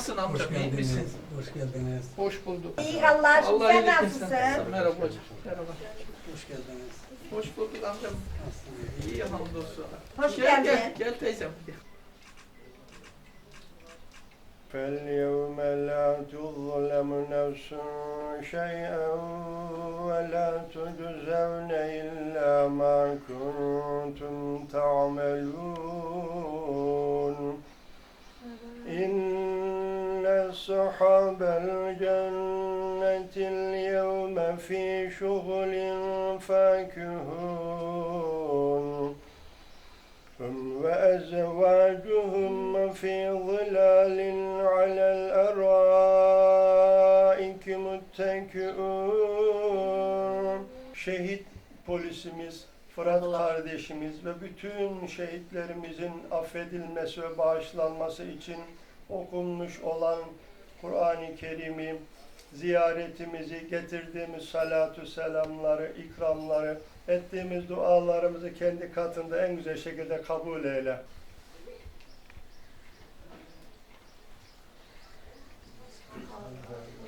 Nasılsın Hoş amcam? İyi misin? geldiniz. Hoş geldiniz. Hoş bulduk. İyi Allah aşkına Allah sen iyilik nasılsın? versin. Merhaba hocam. Merhaba. Hoş geldiniz. Hoş bulduk amcam. Nasılsınız? İyi hamdolsun. Hoş gel, geldin. Gel, gel teyzem. Gel. فاليوم لا تظلم نفس شيئا ولا تجزون إلا ما كنتم تعملون أصحاب الجنة اليوم في شغل فاكهون هم وأزواجهم في ظلال على الأرائك متكئون Şehit polisimiz Fırat kardeşimiz ve bütün şehitlerimizin affedilmesi ve bağışlanması için okunmuş olan Kur'an-ı Kerim'i, ziyaretimizi, getirdiğimiz salatu selamları, ikramları, ettiğimiz dualarımızı kendi katında en güzel şekilde kabul eyle.